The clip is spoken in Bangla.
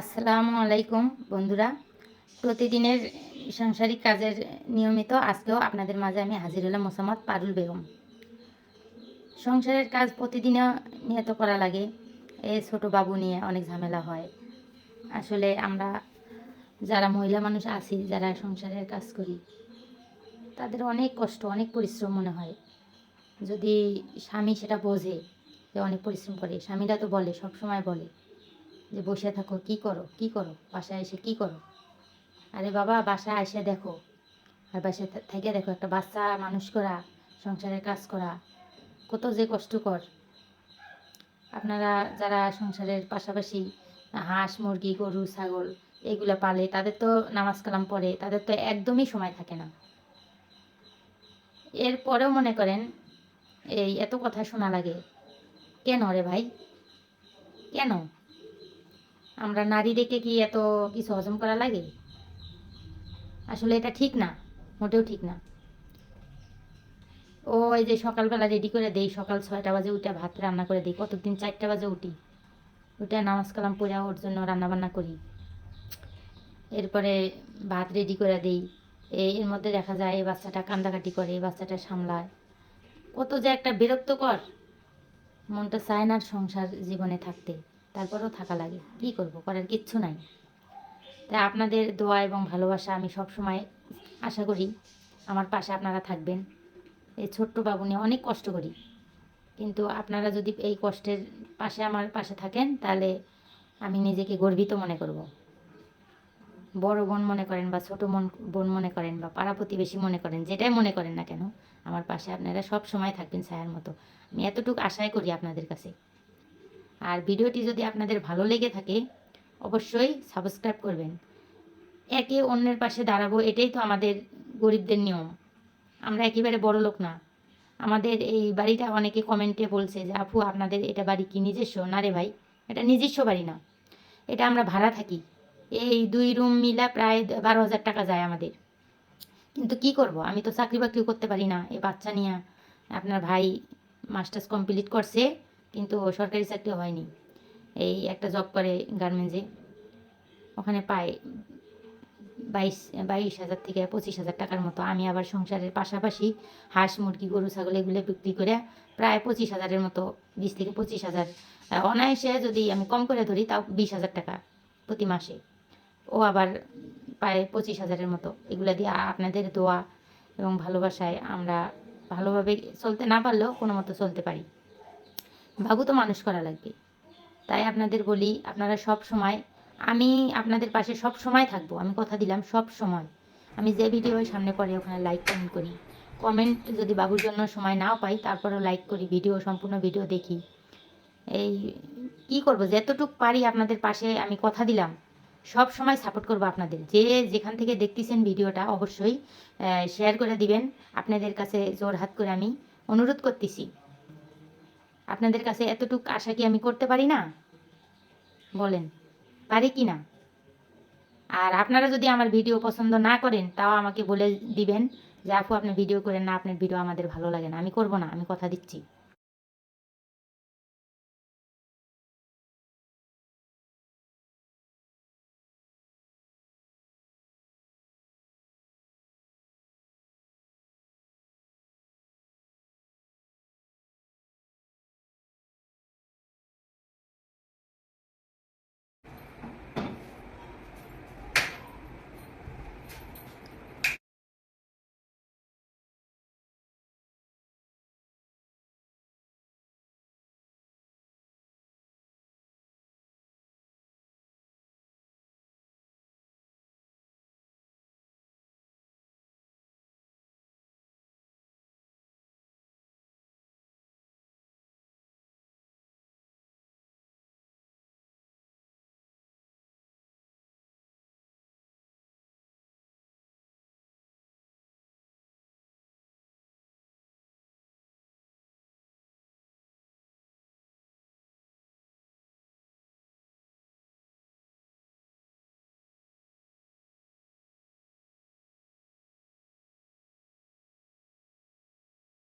আসসালামু আলাইকুম, বন্ধুরা। প্রতিদিনের সাংসারিক কাজের নিয়মিত আজকেও আপনাদের মাঝে আমি হাজির হলাম মোসাম্মদ পারুল বেগম। সংসারের কাজ প্রতিদিনও নিয়ত করা লাগে, এ ছোট বাবু নিয়ে অনেক ঝামেলা হয়। আসলে আমরা যারা মহিলা মানুষ আছি, যারা সংসারের কাজ করি, তাদের অনেক কষ্ট, অনেক পরিশ্রম মনে হয়। যদি স্বামী সেটা বোঝে, যে অনেক পরিশ্রম করে, স্বামীরা তো বলে সব সময় বলে। যে বসে থাকো, কি করো কি করো? বাসায় এসে কি করো? আরে বাবা, বাসায় এসে দেখো। আর বাসায় থেকে দেখো একটা বাচ্চা মানুষ করা, সংসারের কাজ করা। কত যে কষ্টকর। আপনারা যারা সংসারের পাশাপাশি হাঁস, মুরগি, গরু, ছাগল এগুলো পালে, তাদের তো নামাজ কালাম পড়ে, তাদের তো একদমই সময় থাকে না। এরপরেও মনে করেন, এই এত কথা শোনা লাগে। কেন রে ভাই? কেন? আমরা নারী দেখে কি এত কিছু হজম করা লাগে? আসলে এটা ঠিক না, মোটেও ঠিক না। ও এই যে সকালবেলা রেডি করে দেই, সকাল ছয়টা বাজে উঠে ভাত রান্না করে দিই, কতদিন চারটা বাজে উঠি? উঠে নামাজ কালাম পড়ে ওর জন্য রান্না বান্না করি। এরপরে ভাত রেডি করে দিই। এর মধ্যে দেখা যায় এই বাচ্চাটা কান্দাকাটি করে, এই বাচ্চাটা সামলায়। কত যে একটা বিরক্তকর। মনটা চায় না সংসার জীবনে থাকতে। তারপরেও থাকা লাগে। কি করব? করার কিচ্ছু নাই। তাই আপনাদের দোয়া এবং ভালোবাসা আমি সব সময় আশা করি আমার পাশে আপনারা থাকবেন। এই ছোট্ট বাবু নিয়ে অনেক কষ্ট করি। কিন্তু আপনারা যদি এই কষ্টের পাশে আমার পাশে থাকেন, তাহলে আমি নিজেকে গর্বিত মনে করব। বড় বোন মনে করেন বা ছোট মন বোন মনে করেন বা পাড়া প্রতিবেশী মনে করেন, যেটাই মনে করেন না কেন, আমার পাশে আপনারা সব সময় থাকবেন ছায়ার মতো। আমি এতটুকু আশাই করি আপনাদের কাছে। আর ভিডিওটি যদি আপনাদের ভালো লেগে থাকে, অবশ্যই সাবস্ক্রাইব করবেন। একে অন্যের পাশে দাঁড়াবো, এটাই তো আমাদের গরিবদের নিয়ম। আমরা একেবারে বড় লোক না। আমাদের এই বাড়িটা অনেকে কমেন্টে বলছে যে, আপু, আপনাদের এটা বাড়ি কি নিজস্ব? না রে ভাই, এটা নিজস্ব বাড়ি না। এটা আমরা ভাড়া থাকি। এই দুই রুম মিলা প্রায় বারো হাজার টাকা যায় আমাদের। কিন্তু কি করব? আমি তো চাকরি বাকরি করতে পারি না। এই বাচ্চা নিয়ে আপনার ভাই মাস্টার্স কমপ্লিট করছে। কিন্তু সরকারি চাকরি হয়নি। এই একটা জব করে গার্মেন্টসে ওখানে পায় বাইশ বাইশ হাজার থেকে পঁচিশ হাজার টাকার মতো। আমি আবার সংসারের পাশাপাশি হাঁস, মুরগি, গরু, ছাগল এগুলো বিক্রি করে প্রায় পঁচিশ হাজারের মতো, বিশ থেকে পঁচিশ হাজার। অনায়াসে যদি আমি কম করে ধরি তাও বিশ হাজার টাকা প্রতি মাসে। ও আবার প্রায় পঁচিশ হাজারের মতো। এগুলো দিয়ে আপনাদের দোয়া এবং ভালোবাসায় আমরা ভালোভাবে চলতে না পারলেও কোনো মতো চলতে পারি। বাবু তো মানুষ করা লাগবে। তাই আপনাদের বলি, আপনারা সব সময়, আমি আপনাদের পাশে সব সময় থাকব। আমি কথা দিলাম সব সময়। আমি যে ভিডিও সামনে পড়ে, ওখানে লাইক কমেন্ট করি। কমেন্ট যদি বাবুর জন্য সময় নাও পাই, তারপরেও লাইক করি ভিডিও সম্পূর্ণ ভিডিও দেখি। এই, কি করব? যতটুক পারি আপনাদের পাশে আমি কথা দিলাম। সব সময় সাপোর্ট করব আপনাদের। যে যেখান থেকে দেখতেছেন ভিডিওটা অবশ্যই শেয়ার করে দিবেন। আপনাদের কাছে জোর হাত করে আমি অনুরোধ করতেছি। আপনাদের কাছে এতটুক আশা কি আমি করতে পারি না? বলেন, পারি কি না? আর আপনারা যদি আমার ভিডিও পছন্দ না করেন, তাও আমাকে বলে দিবেন যে, আপু, আপনি ভিডিও করেন না, আপনার ভিডিও আমাদের ভালো লাগে না। আমি করব না, আমি কথা দিচ্ছি।